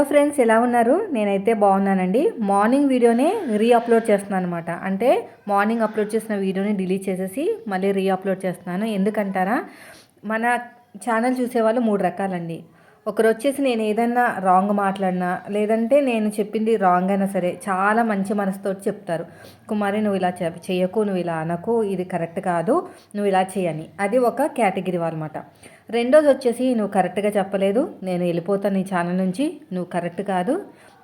Hello friends ఎలా ఉన్నారు? నేనైతే బాగున్నానండి. మార్నింగ్ వీడియోనే రీ అప్లోడ్ చేస్తున్నాను అనమాట అంటే మార్నింగ్ అప్లోడ్ చేసిన వీడియోని డిలీట్ చేసేసి మళ్ళీ రీ అప్లోడ్ చేస్తున్నాను. ఎందుకంటారా? మన ఛానల్ చూసేవాళ్ళు మూడు రకాలండి. ఒకరు వచ్చేసి నేను ఏదన్నా రాంగ్ మాట్లాడినా లేదంటే నేను చెప్పింది రాంగ్ అయినా సరే చాలా మంచి మనసుతో చెప్తారు. కుమారి నువ్వు ఇలా చేయకు నువ్వు ఇలా అనకు ఇది కరెక్ట్ కాదు నువ్వు ఇలా చేయని అది ఒక కేటగిరీ అనమాట రెండోది వచ్చేసి నువ్వు కరెక్ట్గా చెప్పలేదు నేను వెళ్ళిపోతాను నీ ఛానల్ నుంచి నువ్వు కరెక్ట్ కాదు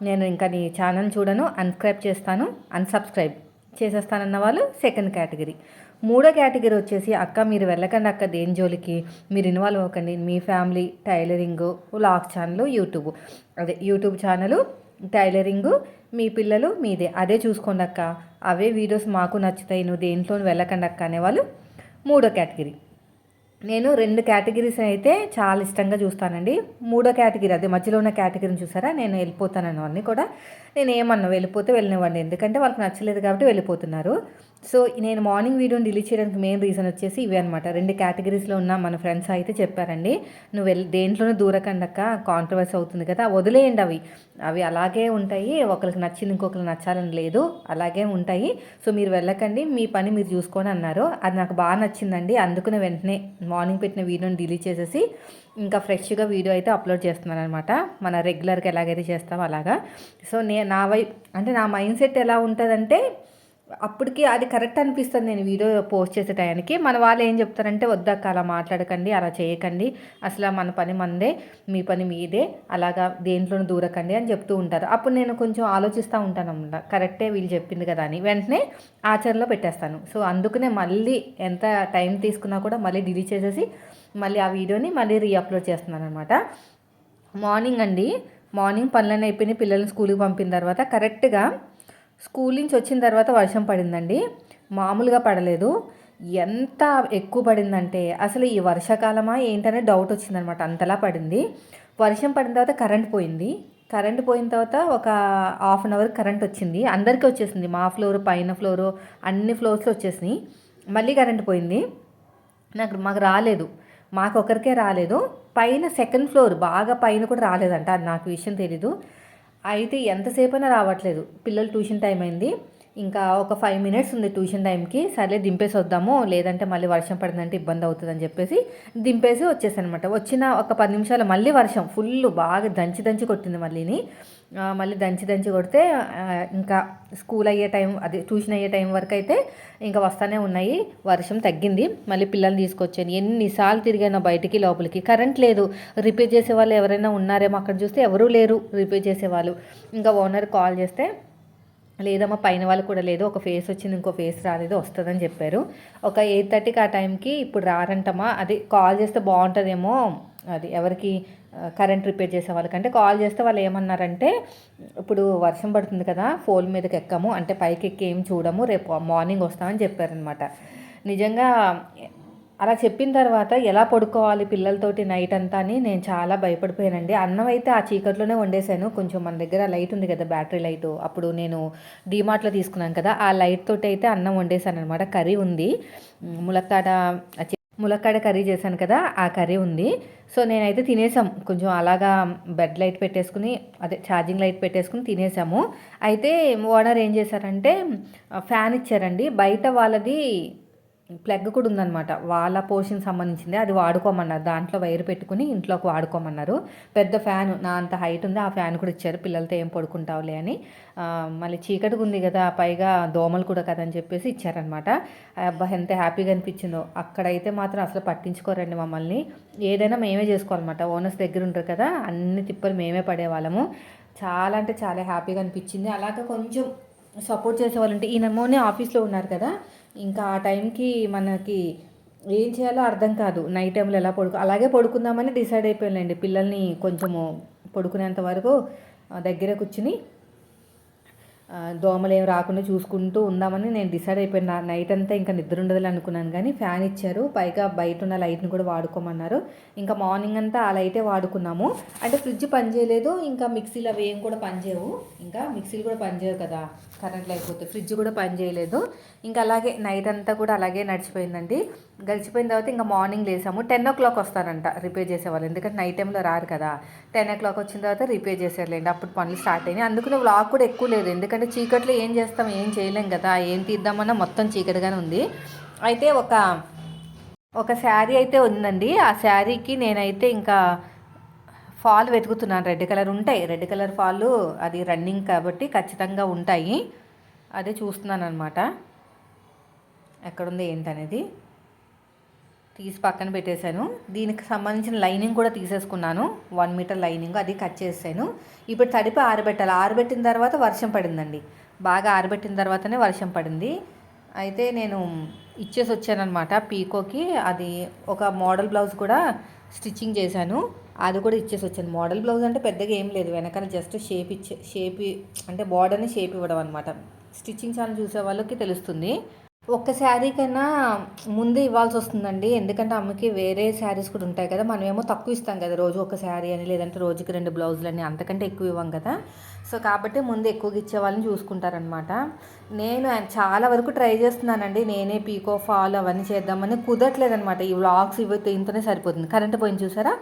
నేను ఇంకా నీ ఛానల్ చూడను అన్స్క్రైబ్ చేస్తాను అన్సబ్స్క్రైబ్ చేసేస్తానన్న వాళ్ళు సెకండ్ కేటగిరీ మూడో కేటగిరీ వచ్చేసి అక్క మీరు వెళ్ళకండి అక్క దేని జోలికి? మీరు ఇన్వాల్వ్ అవ్వకండి. మీ family tailoring vlog channel YouTube అదే యూట్యూబ్ ఛానల్ టైలరింగ్ మీ పిల్లలు మీదే. అదే చూసుకోండి అక్క. అవే వీడియోస్ మాకు నచ్చుతాయి. నువ్వు దేంట్లో వెళ్ళకండి అక్క అనేవాళ్ళు మూడో కేటగిరీ నేను రెండు కేటగిరీస్ అయితే చాలా ఇష్టంగా చూస్తానండి. మూడో కేటగిరీ అదే మధ్యలో ఉన్న కేటగిరీని చూసారా? నేను వెళ్ళిపోతానని అన్నీ కూడా. నేను ఏమన్నా వెళ్ళిపోతే వెళ్ళినవ్వండి. ఎందుకంటే వాళ్ళకి నచ్చలేదు కాబట్టి వెళ్ళిపోతున్నారు. సో నేను మార్నింగ్ వీడియోని డిలీట్ చేయడానికి మెయిన్ రీజన్ వచ్చేసి ఇవే అనమాట రెండు కేటగిరీస్లో ఉన్న మన ఫ్రెండ్స్ అయితే చెప్పారండి. నువ్వు వెళ్ళి దేంట్లోనూ దూరకండక్క కాంట్రవర్సీ అవుతుంది కదా వదిలేయండి అవి. అవి అలాగే ఉంటాయి. ఒకరికి నచ్చింది ఇంకొకరికి నచ్చాలని లేదు అలాగే ఉంటాయి. సో మీరు వెళ్ళకండి మీ పని మీరు చూసుకొని అన్నారు. అది నాకు బాగా నచ్చిందండి. అందుకునే వెంటనే మార్నింగ్ పెట్టిన వీడియోని డిలీట్ చేసేసి ఇంకా ఫ్రెష్గా వీడియో అయితే అప్లోడ్ చేస్తున్నాను అనమాట మన రెగ్యులర్గా ఎలాగైతే చేస్తామో అలాగా. సో నే నా వై అంటే నా మైండ్ సెట్ ఎలా ఉంటుందంటే అప్పటికి అది కరెక్ట్ అనిపిస్తుంది. నేను వీడియో పోస్ట్ చేసే టయానికి. మన వాళ్ళు ఏం చెప్తారంటే వద్దక్క అలా మాట్లాడకండి అలా చేయకండి. అసలు మన పని మందే మీ పని మీదే అలాగా దేంట్లోనూ దూరకండి అని చెప్తూ ఉంటారు. అప్పుడు నేను కొంచెం ఆలోచిస్తూ ఉంటాను అన్నమాట. కరెక్టే వీళ్ళు చెప్పింది కదా అని. వెంటనే ఆచరణలో పెట్టేస్తాను. సో అందుకనే మళ్ళీ ఎంత టైం తీసుకున్నా కూడా మళ్ళీ డిలీట్ చేసేసి మళ్ళీ ఆ వీడియోని మళ్ళీ రీఅప్లోడ్ చేస్తున్నాను అనమాట మార్నింగ్ అండి. మార్నింగ్ పనులన్నీ అయిపోయినాయి. పిల్లల్ని స్కూల్కి పంపిన తర్వాత కరెక్ట్గా స్కూల్ నుంచి వచ్చిన తర్వాత వర్షం పడిందండి. మామూలుగా పడలేదు. ఎంత ఎక్కువ పడిందంటే అసలు ఈ వర్షాకాలమా ఏంటనే డౌట్ వచ్చిందనమాట. అంతలా పడింది. వర్షం పడిన తర్వాత కరెంట్ పోయింది. కరెంట్ పోయిన తర్వాత ఒక హాఫ్ అన్ అవర్ కరెంట్ వచ్చింది. అందరికీ వచ్చేసింది. మా ఫ్లోర్ పైన ఫ్లోర్ అన్ని ఫ్లోర్స్లో వచ్చేసినాయి. మళ్ళీ కరెంట్ పోయింది. నాకు మాకు రాలేదు. మాకు ఒకరికే రాలేదు. పైన సెకండ్ ఫ్లోర్ బాగా పైన కూడా రాలేదంట. అది నాకు విషయం తెలీదు. అయితే ఎంతసేపైనా రావట్లేదు. పిల్లలు ట్యూషన్ టైం అయింది. ఇంకా ఒక ఫైవ్ మినిట్స్ ఉంది ట్యూషన్ టైంకి సర్లే దింపేసి వద్దాము లేదంటే మళ్ళీ వర్షం పడిందంటే ఇబ్బంది అవుతుందని చెప్పేసి దింపేసి వచ్చేసానమాట అనమాట వచ్చిన ఒక పది నిమిషాలు మళ్ళీ వర్షం. ఫుల్ బాగా దంచి దంచి కొట్టింది మళ్ళీని. మళ్ళీ దంచి దంచి కొడితే ఇంకా స్కూల్ అయ్యే టైం అదే ట్యూషన్ అయ్యే టైం వరకు అయితే ఇంకా వస్తూనే ఉన్నాయి. వర్షం తగ్గింది. మళ్ళీ పిల్లల్ని తీసుకొచ్చాను. ఎన్నిసార్లు తిరిగాను బయటికి లోపలికి. కరెంట్ లేదు. రిపేర్ చేసే వాళ్ళు ఎవరైనా ఉన్నారేమో అక్కడ చూస్తే ఎవరూ లేరు రిపేర్ చేసేవాళ్ళు. ఇంకా ఓనర్ కాల్ చేస్తే లేదమ్మా పైన వాళ్ళు కూడా లేదు. ఒక ఫేస్ వచ్చింది ఇంకో ఫేస్ రాలేదు వస్తుందని చెప్పారు. ఒక ఎయిట్ థర్టీకి ఆ టైంకి ఇప్పుడు రారంటమ్మా. అది కాల్ చేస్తే బాగుంటుందేమో. అది ఎవరికి కరెంట్ రిపేర్ చేసే వాళ్ళకంటే కాల్ చేస్తే వాళ్ళు ఏమన్నారంటే ఇప్పుడు వర్షం పడుతుంది కదా ఫోన్ మీదకి ఎక్కము అంటే పైకి ఎక్కి ఏం చూడము రేపు మార్నింగ్ వస్తామని చెప్పారనమాట. నిజంగా అలా చెప్పిన తర్వాత ఎలా పడుకోవాలి పిల్లలతోటి నైట్ అంతా అని నేను చాలా భయపడిపోయానండి. అన్నం అయితే ఆ చీకట్లోనే వండేశాను. కొంచెం మన దగ్గర లైట్ ఉంది కదా బ్యాటరీ లైట్. అప్పుడు నేను డీమార్ట్లో తీసుకున్నాను కదా ఆ లైట్ తోటి అయితే అన్నం వండేసాను అనమాట కర్రీ ఉంది. ములక్కాడ ములక్కాడ కర్రీ చేశాను కదా ఆ కర్రీ ఉంది. సో నేనైతే తినేసాం. కొంచెం అలాగా బెడ్ లైట్ పెట్టేసుకుని అదే ఛార్జింగ్ లైట్ పెట్టేసుకుని తినేసాము. అయితే ఓనర్ ఏం చేశారంటే ఫ్యాన్ ఇచ్చారండి. బయట వాళ్ళది ప్లగ్ కూడా ఉందన్నమాట. వాళ్ళ పోర్షన్ సంబంధించింది అది వాడుకోమన్నారు. దాంట్లో వైర్ పెట్టుకుని ఇంట్లోకి వాడుకోమన్నారు. పెద్ద ఫ్యాన్ నా అంత హైట్ ఉంది ఆ ఫ్యాన్ కూడా ఇచ్చారు. పిల్లలతో ఏం పడుకుంటావులే అని మళ్ళీ చీకటిగా ఉంది కదా పైగా దోమలు కూడా కదా అని చెప్పేసి ఇచ్చారనమాట అబ్బా ఎంత హ్యాపీగా అనిపించిందో. అక్కడైతే మాత్రం అసలు పట్టించుకోరండి మమ్మల్ని. ఏదైనా మేమే చేసుకోవాలన్నమాట. ఓనర్స్ దగ్గర ఉంటారు కదా అన్ని తిప్పలు మేమే పడేవాళ్ళము. చాలా అంటే చాలా హ్యాపీగా అనిపించింది. అలాగే కొంచెం సపోర్ట్ చేసేవాళ్ళంటే ఈ మొన్నే ఆఫీస్లో ఉన్నారు కదా ఇంకా ఆ టైంకి మనకి ఏం చేయాలో అర్థం కాదు. నైట్ టైంలో ఎలా పడుకో అలాగే పడుకుందామని డిసైడ్ అయిపోయానండి పిల్లల్ని కొంచెము పడుకునేంత వరకు దగ్గర కూర్చుని దోమలు ఏం రాకుండా చూసుకుంటూ ఉందామని నేను డిసైడ్ అయిపోయిన నైట్ అంతా ఇంకా నిద్ర ఉండదని అనుకున్నాను. కానీ ఫ్యాన్ ఇచ్చారు. పైగా బయట ఉన్న లైట్ని కూడా వాడుకోమన్నారు. ఇంకా మార్నింగ్ అంతా ఆ లైటే వాడుకున్నాము. అంటే ఫ్రిడ్జ్ పనిచేయలేదు ఇంకా మిక్సీలు అవి ఏం కూడా పనిచేయవు ఇంకా మిక్సీలు కూడా పనిచేయవు కదా. కరెంట్ లేకపోతే ఫ్రిడ్జ్ కూడా పనిచేయలేదు ఇంకా అలాగే నైట్ అంతా కూడా అలాగే నడిచిపోయిందండి. గడిచిపోయిన తర్వాత ఇంకా మార్నింగ్ లేసాము. టెన్ ఓ క్లాక్ వస్తారంట రిపేర్ చేసేవాళ్ళు. ఎందుకంటే నైట్ టైంలో రారు కదా. టెన్ ఓ క్లాక్ వచ్చిన తర్వాత రిపేర్ చేసేయాలండి అప్పుడు పనులు స్టార్ట్ అయినాయి. అందుకనే వ్లాగ్ కూడా ఎక్కువ లేదు. ఎందుకంటే చీకట్లో ఏం చేస్తాం ఏం చేయలేం కదా. ఏం తీద్దామన్నా మొత్తం చీకటిగానే ఉంది. అయితే ఒక ఒక శారీ అయితే ఉందండి. ఆ శారీకి నేనైతే ఇంకా ఫాల్ వెతుకుతున్నాను. రెడ్ కలర్ ఉంటాయి. రెడ్ కలర్ ఫాల్ అది రన్నింగ్ కాబట్టి ఖచ్చితంగా ఉంటాయి. అదే చూస్తున్నాను అనమాట ఎక్కడుంది ఏంటనేది? తీసి పక్కన పెట్టేశాను. దీనికి సంబంధించిన లైనింగ్ కూడా తీసేసుకున్నాను. వన్ మీటర్ లైనింగ్ అది కట్ చేసాను ఇప్పుడు తడిపి ఆరబెట్టాలి. ఆరబెట్టిన తర్వాత వర్షం పడిందండి. బాగా ఆరబెట్టిన తర్వాతనే వర్షం పడింది. అయితే నేను ఇచ్చేసి వచ్చానమాట పీకోకి. అది ఒక మోడల్ బ్లౌజ్ కూడా స్టిచ్చింగ్ చేశాను. అది కూడా ఇచ్చేసి వచ్చాను. మోడల్ బ్లౌజ్ అంటే పెద్దగా ఏం లేదు. వెనకాల జస్ట్ షేప్ ఇచ్చే షేప్ అంటే బార్డర్ని షేప్ ఇవ్వడం అనమాట స్టిచ్చింగ్ ఛానల్ చూసే వాళ్ళకి తెలుస్తుంది. ఒక్క శారీ కన్నా ముందే ఇవ్వాల్సి వస్తుందండి. ఎందుకంటే అమ్మకి వేరే శారీస్ కూడా ఉంటాయి కదా. మనమేమో తక్కువ ఇస్తాం కదా రోజు ఒక శారీ అని లేదంటే రోజుకి రెండు బ్లౌజులు అని అంతకంటే ఎక్కువ ఇవ్వం కదా. సో కాబట్టి ముందు ఎక్కువగా ఇచ్చే వాళ్ళని చూసుకుంటారనమాట నేను చాలా వరకు ట్రై చేస్తున్నానండి. నేనే పీకో ఫాల్ అవన్నీ చేద్దామని కుదరట్లేదనమాట ఈ వ్లాగ్స్ ఇవి ఇంతనే సరిపోతుంది. కరెంట్ పోయింది చూసారా?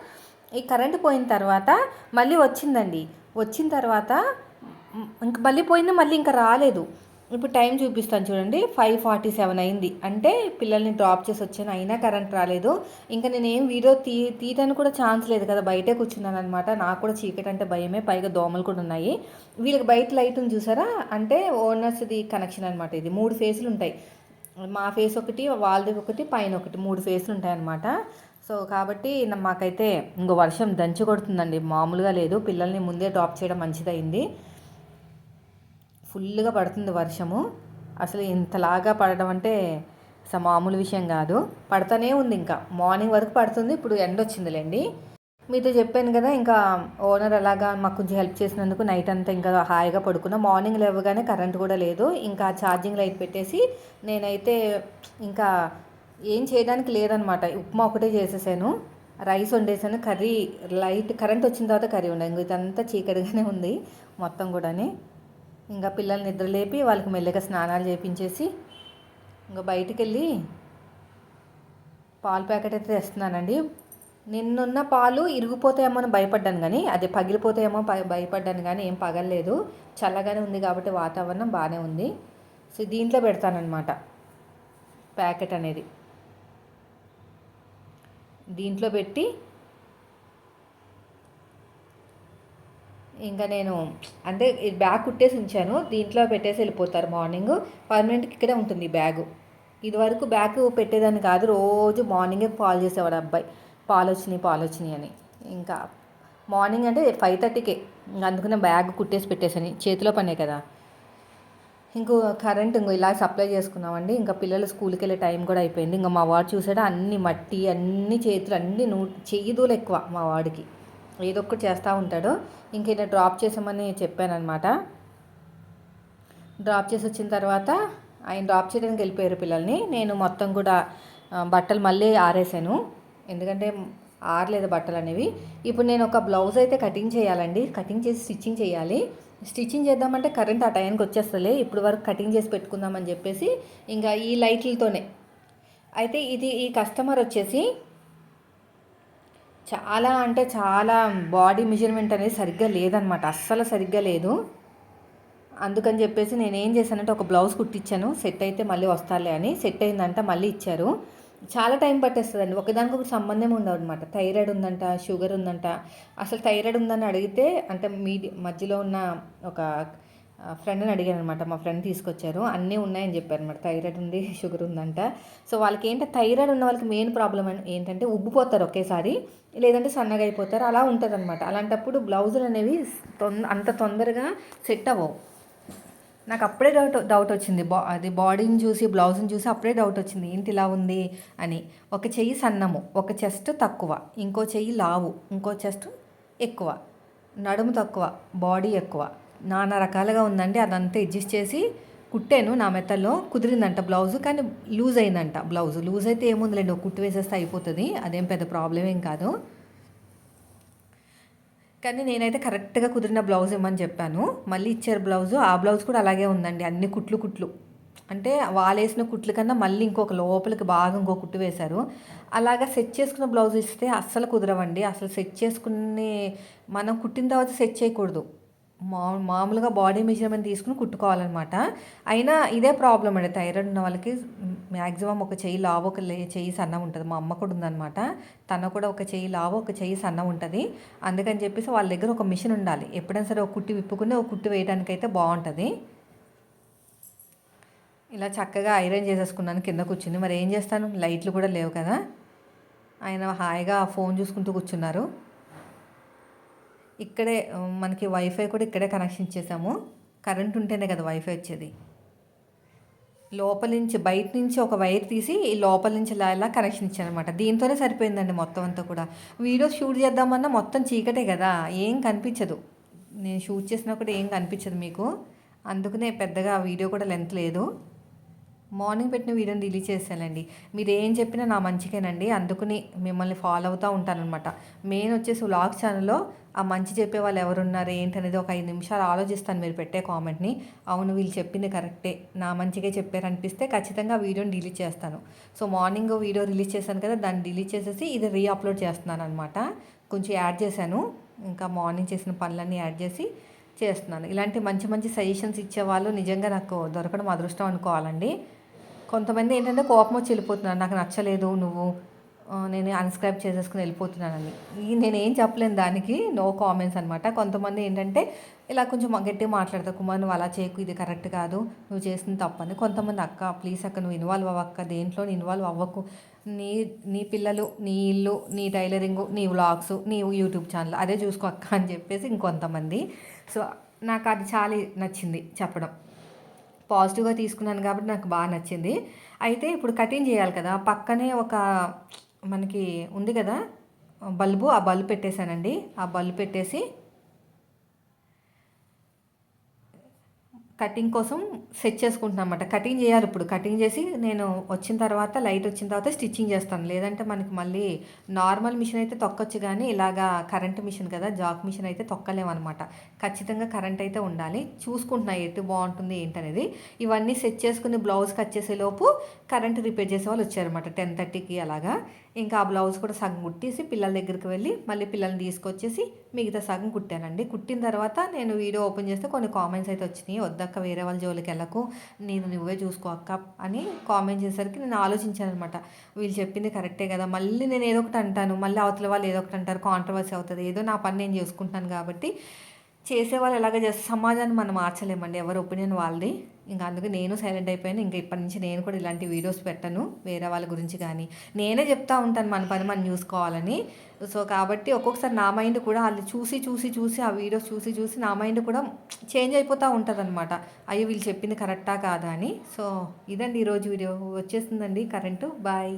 ఈ కరెంట్ పోయిన తర్వాత మళ్ళీ వచ్చిందండి. వచ్చిన తర్వాత ఇంక మళ్ళీ పోయింది మళ్ళీ ఇంకా రాలేదు. ఇప్పుడు టైం చూపిస్తాను చూడండి. ఫైవ్ ఫార్టీ సెవెన్ అయింది. అంటే పిల్లల్ని డ్రాప్ చేసి వచ్చాను. అయినా కరెంట్ రాలేదు. ఇంకా నేను ఏం వీడియో తీ తీయడానికి కూడా ఛాన్స్ లేదు కదా. బయటే కూర్చున్నాను అనమాట నాకు కూడా చీకటి అంటే భయమే. పైగా దోమలు కూడా ఉన్నాయి. వీళ్ళకి బయట లైట్ ఉంది చూసారా? అంటే ఓనర్స్ది కనెక్షన్ అనమాట ఇది. మూడు ఫేసులు ఉంటాయి. మా ఫేస్ ఒకటి వాళ్ళది ఒకటి పైన ఒకటి. మూడు ఫేసులు ఉంటాయి అనమాట సో కాబట్టి మాకైతే ఇంకో వర్షం దంచి కొడుతుందండి. మామూలుగా లేదు. పిల్లల్ని ముందే డ్రాప్ చేయడం మంచిదైంది ఫుల్గా పడుతుంది వర్షము. అసలు ఇంతలాగా పడడం అంటే అసలు మామూలు విషయం కాదు. పడతానే ఉంది ఇంకా. మార్నింగ్ వరకు పడుతుంది ఇప్పుడు ఎండ వచ్చిందిలేండి. మీతో చెప్పాను కదా ఇంకా ఓనర్ అలాగా మాకు కొంచెం హెల్ప్ చేసినందుకు నైట్ అంతా ఇంకా హాయిగా పడుకున్నా. మార్నింగ్ లేవగానే కరెంట్ కూడా లేదు. ఇంకా ఛార్జింగ్ లైట్ పెట్టేసి నేనైతే ఇంకా ఏం చేయడానికి లేదనమాట. ఉప్మా ఒకటే చేసేసాను. రైస్ వండేసాను. కర్రీ లైట్ కరెంట్ వచ్చిన తర్వాత కర్రీ ఉండదు ఇదంతా చీకటిగానే ఉంది మొత్తం కూడాని. ఇంకా పిల్లల్ని నిద్రలేపి వాళ్ళకి మెల్లగా స్నానాలు చేయించేసి ఇంకా బయటికి వెళ్ళి పాలు ప్యాకెట్ అయితే తెస్తున్నానండి. నిన్నున్న పాలు ఇరిగిపోతాయేమో అని భయపడ్డాను కానీ అది పగిలిపోతాయేమో భయపడ్డాను కానీ ఏం పగలలేదు. చల్లగానే ఉంది కాబట్టి వాతావరణం బాగానే ఉంది. సో దీంట్లో పెడతానమాట ప్యాకెట్ అనేది. దీంట్లో పెట్టి ఇంకా నేను అంటే బ్యాగ్ కుట్టేసి ఉంచాను. దీంట్లో పెట్టేసి వెళ్ళిపోతారు మార్నింగ్. పర్మనెంట్కి ఇక్కడే ఉంటుంది బ్యాగు. ఇదివరకు బ్యాగ్ పెట్టేదాన్ని కాదు. రోజు మార్నింగే పాలు చేసేవాడు అబ్బాయి. పాలు వచ్చినాయి పాలు వచ్చినాయి అని. ఇంకా మార్నింగ్ అంటే ఫైవ్ థర్టీకే. ఇంకా అందుకనే బ్యాగ్ కుట్టేసి పెట్టేసాను చేతిలో పనే కదా. ఇంకో కరెంట్ ఇంకో ఇలా సప్లై చేసుకున్నామండి. ఇంకా పిల్లలు స్కూల్కి వెళ్ళే టైం కూడా అయిపోయింది. ఇంకా మా వాడు చూసాడు? అన్ని మట్టి అన్ని చేతులు అన్ని నూ చెయ్యి దూలు ఎక్కువ మా వాడికి. ఏదో ఒకటి చేస్తూ ఉంటాడు. ఇంక ఇలా డ్రాప్ చేసామని చెప్పానమాట డ్రాప్ చేసి వచ్చిన తర్వాత ఆయన డ్రాప్ చేయడానికి వెళ్ళిపోయారు పిల్లల్ని. నేను మొత్తం కూడా బట్టలు మళ్ళీ ఆరేసాను. ఎందుకంటే ఆరలేదు బట్టలు అనేవి. ఇప్పుడు నేను ఒక బ్లౌజ్ అయితే కటింగ్ చేయాలండి. కటింగ్ చేసి స్టిచ్చింగ్ చేయాలి. స్టిచ్చింగ్ చేద్దామంటే కరెంట్ ఆ టైంకి వచ్చేస్తలే. ఇప్పుడు వరకు కటింగ్ చేసి పెట్టుకుందామని చెప్పేసి ఇంకా ఈ లైట్లతోనే. అయితే ఇది ఈ కస్టమర్ వచ్చేసి చాలా అంటే చాలా బాడీ మెజర్మెంట్ అనేది సరిగ్గా లేదనమాట. అస్సలు సరిగ్గా లేదు. అందుకని చెప్పేసి నేను ఏం చేశానంటే ఒక బ్లౌజ్ కుట్టించాను సెట్ అయితే మళ్ళీ వస్తాలే అని. సెట్ అయిందంట మళ్ళీ ఇచ్చారు. చాలా టైం పట్టేస్తుందండి. ఒకదానికి ఒక సంబంధం ఉండవు అనమాట థైరాయిడ్ ఉందంట షుగర్ ఉందంట. అసలు థైరాయిడ్ ఉందని అడిగితే అంటే మీడి మధ్యలో ఉన్న ఒక ఫ్రెండ్ని అడిగాను అనమాట మా ఫ్రెండ్ తీసుకొచ్చారు. అన్నీ ఉన్నాయని చెప్పారు అనమాట థైరాయిడ్ ఉంది షుగర్ ఉందంట. సో వాళ్ళకి ఏంటంటే థైరాయిడ్ ఉన్న వాళ్ళకి మెయిన్ ప్రాబ్లం ఏంటంటే ఉబ్బిపోతారు ఒకేసారి. లేదంటే సన్నగా అయిపోతారు. అలా ఉంటుంది అనమాట అలాంటప్పుడు బ్లౌజులు అనేవి అంత తొందరగా సెట్ అవ్వవు. నాకు అప్పుడే డౌట్ డౌట్ వచ్చింది. బా అది బాడీని చూసి బ్లౌజ్ని చూసి అప్పుడే డౌట్ వచ్చింది. ఏంటి ఇలా ఉంది అని. ఒక చెయ్యి సన్నము ఒక చెస్ట్ తక్కువ ఇంకో చెయ్యి లావు ఇంకో చెస్ట్ ఎక్కువ నడుము తక్కువ బాడీ ఎక్కువ. నానా రకాలుగా ఉందండి. అదంతా అడ్జస్ట్ చేసి కుట్టాను. నా మెత్తల్లో కుదిరిందంట బ్లౌజ్. కానీ లూజ్ అయిందంట బ్లౌజ్. లూజ్ అయితే ఏముందిలేండి. కుట్టు వేసేస్తే అయిపోతుంది. అదేం పెద్ద ప్రాబ్లం ఏం కాదు. కానీ నేనైతే కరెక్ట్గా కుదిరిన బ్లౌజ్ ఇమ్మని చెప్పాను. మళ్ళీ ఇచ్చారు బ్లౌజ్. ఆ బ్లౌజ్ కూడా అలాగే ఉందండి. అన్ని కుట్లు కుట్లు. అంటే వాళ్ళు వేసిన కుట్లు కన్నా మళ్ళీ ఇంకొక లోపలికి బాగా ఇంకో కుట్టు వేశారు. అలాగా సెట్ చేసుకున్న బ్లౌజ్ ఇస్తే అస్సలు కుదరవండి. అసలు సెట్ చేసుకునే మనం కుట్టిన తర్వాత సెట్ చేయకూడదు. మా మామూలుగా బాడీ మెజర్మెంట్ తీసుకుని కుట్టుకోవాలన్నమాట. అయినా ఇదే ప్రాబ్లం అండి. థైరాయిడ్ ఉన్న వాళ్ళకి మ్యాక్సిమం ఒక చెయ్యి లావు ఒక చెయ్యి సన్నం ఉంటుంది. మా అమ్మ కూడా ఉందన్నమాట. తన కూడా ఒక చెయ్యి లావు ఒక చెయ్యి సన్నం ఉంటుంది. అందుకని చెప్పేసి వాళ్ళ దగ్గర ఒక మిషన్ ఉండాలి. ఎప్పుడైనా సరే ఒక కుట్టి విప్పుకుని ఒక కుట్టి వేయడానికైతే బాగుంటుంది. ఇలా చక్కగా ఐరన్ చేసేసుకున్నాను కింద కూర్చుని. మరి ఏం చేస్తాను? లైట్లు కూడా లేవు కదా. ఆయన హాయిగా ఫోన్ చూసుకుంటూ కూర్చున్నారు. ఇక్కడే మనకి వైఫై కూడా ఇక్కడే కనెక్షన్ ఇచ్చేసాము కరెంట్ ఉంటేనే కదా వైఫై వచ్చేది. లోపల నుంచి బయట నుంచి ఒక వైర్ తీసి ఈ లోపల నుంచి ఇలా ఇలా కనెక్షన్ ఇచ్చానమాట దీంతోనే సరిపోయిందండి మొత్తం అంతా కూడా. వీడియో షూట్ చేద్దామన్నా మొత్తం చీకటే కదా. ఏం కనిపించదు. నేను షూట్ చేసినా కూడా ఏం కనిపించదు మీకు. అందుకనే పెద్దగా వీడియో కూడా లెంత్ లేదు. మార్నింగ్ పెట్టిన వీడియోని డిలీట్ చేశానండి. మీరు ఏం చెప్పినా నా మంచికేనండి. అందుకని మిమ్మల్ని ఫాలో అవుతూ ఉంటానన్నమాట. మెయిన్ వచ్చేసి వ్లాగ్ ఛానల్లో ఆ మంచి చెప్పే వాళ్ళు ఎవరున్నారు ఏంటనేది ఒక ఐదు నిమిషాలు ఆలోచిస్తాను మీరు పెట్టే కామెంట్ని. అవును వీళ్ళు చెప్పింది కరెక్టే. నా మంచిగా చెప్పారనిపిస్తే ఖచ్చితంగా వీడియోని డిలీట్ చేస్తాను. సో మార్నింగ్ వీడియో రిలీజ్ చేశాను కదా దాన్ని డిలీట్ చేసేసి ఇది రీ అప్లోడ్ చేస్తున్నాను అనమాట కొంచెం యాడ్ చేశాను. ఇంకా మార్నింగ్ చేసిన పనులన్నీ యాడ్ చేసి చేస్తున్నాను. ఇలాంటి మంచి మంచి సజెషన్స్ ఇచ్చేవాళ్ళు నిజంగా నాకు దొరకడం అదృష్టం అనుకోవాలండి. కొంతమంది ఏంటంటే కోపం వచ్చి వెళ్ళిపోతున్నారు. నాకు నచ్చలేదు నువ్వు నేను అన్స్క్రైబ్ చేసేసుకుని వెళ్ళిపోతున్నానని. నేను ఏం చెప్పలేను దానికి నో కామెంట్స్ అనమాట కొంతమంది ఏంటంటే ఇలా కొంచెం గట్టిగా మాట్లాడతారు. కుమార్ నువ్వు అలా చేయకు ఇది కరెక్ట్ కాదు. నువ్వు చేసిన తప్పని. కొంతమంది అక్క ప్లీజ్ అక్క నువ్వు ఇన్వాల్వ్ అవ్వక్క దేంట్లో ఇన్వాల్వ్ అవ్వకు. నీ నీ పిల్లలు నీ ఇల్లు నీ టైలరింగు నీ వ్లాగ్స్ నీ యూట్యూబ్ ఛానల్ అదే చూసుకో అక్క అని చెప్పేసి ఇంకొంతమంది. సో నాకు అది చాలా నచ్చింది చెప్పడం. పాజిటివ్గా తీసుకున్నాను కాబట్టి నాకు బాగా నచ్చింది. అయితే ఇప్పుడు కటింగ్ చేయాలి కదా పక్కనే ఒక మనకి ఉంది కదా బల్బు ఆ బల్బు పెట్టేశానండి. ఆ బల్బు పెట్టేసి కటింగ్ కోసం సెట్ చేసుకుంటున్నాను అనమాట కటింగ్ చేయాలి ఇప్పుడు. కటింగ్ చేసి నేను వచ్చిన తర్వాత లైట్ వచ్చిన తర్వాత స్టిచ్చింగ్ చేస్తాను. లేదంటే మనకి మళ్ళీ నార్మల్ మిషన్ అయితే తొక్కొచ్చు కానీ ఇలాగా కరెంట్ మిషన్ కదా జాక్ మిషన్ అయితే తొక్కలేమన్నమాట. ఖచ్చితంగా కరెంట్ అయితే ఉండాలి. చూసుకుంటున్నా ఎటు బాగుంటుంది ఏంటనేది. ఇవన్నీ సెట్ చేసుకుని బ్లౌజ్ కట్ చేసే లోపు కరెంట్ రిపేర్ చేసే వాళ్ళు వచ్చారనమాట టెన్ థర్టీకి అలాగా. ఇంకా ఆ బ్లౌజ్ కూడా సగం కుట్టేసి పిల్లల దగ్గరికి వెళ్ళి మళ్ళీ పిల్లల్ని తీసుకొచ్చేసి మిగతా సగం కుట్టానండి. కుట్టిన తర్వాత నేను వీడియో ఓపెన్ చేస్తే కొన్ని కామెంట్స్ అయితే వచ్చినాయి. వద్దక్క వేరే వాళ్ళ జోలికి వెళ్ళకు. నేను నువ్వే చూసుకో అక్క అని కామెంట్ చేసేసరికి నేను ఆలోచించాను అనమాట వీళ్ళు చెప్పింది కరెక్టే కదా. మళ్ళీ నేను ఏదో ఒకటి అంటాను. మళ్ళీ అవతల వాళ్ళు ఏదో ఒకటి అంటారు. కాంట్రవర్సీ అవుతుంది. ఏదో నా పని నేను చేసుకుంటాను కాబట్టి చేసేవాళ్ళు ఎలాగ చేస్తే? సమాజాన్ని మనం మార్చలేమండి. ఎవరి ఒపీనియన్ వాళ్ళది. ఇంకా అందుకే నేను సైలెంట్ అయిపోయాను. ఇంకా ఇప్పటి నుంచి నేను కూడా ఇలాంటి వీడియోస్ పెట్టను. వేరే వాళ్ళ గురించి కానీ. నేనే చెప్తా ఉంటాను మన పని మనం చూసుకోవాలని సో కాబట్టి ఒక్కొక్కసారి నా మైండ్ కూడా వాళ్ళు చూసి చూసి చూసి ఆ వీడియోస్ చూసి చూసి నా మైండ్ కూడా చేంజ్ అయిపోతూ ఉంటుంది అనమాట అయ్యో వీళ్ళు చెప్పింది కరెక్టా కాదా అని. సో ఇదండి ఈరోజు వీడియో. వచ్చేసిందండి కరెంటు. బాయ్.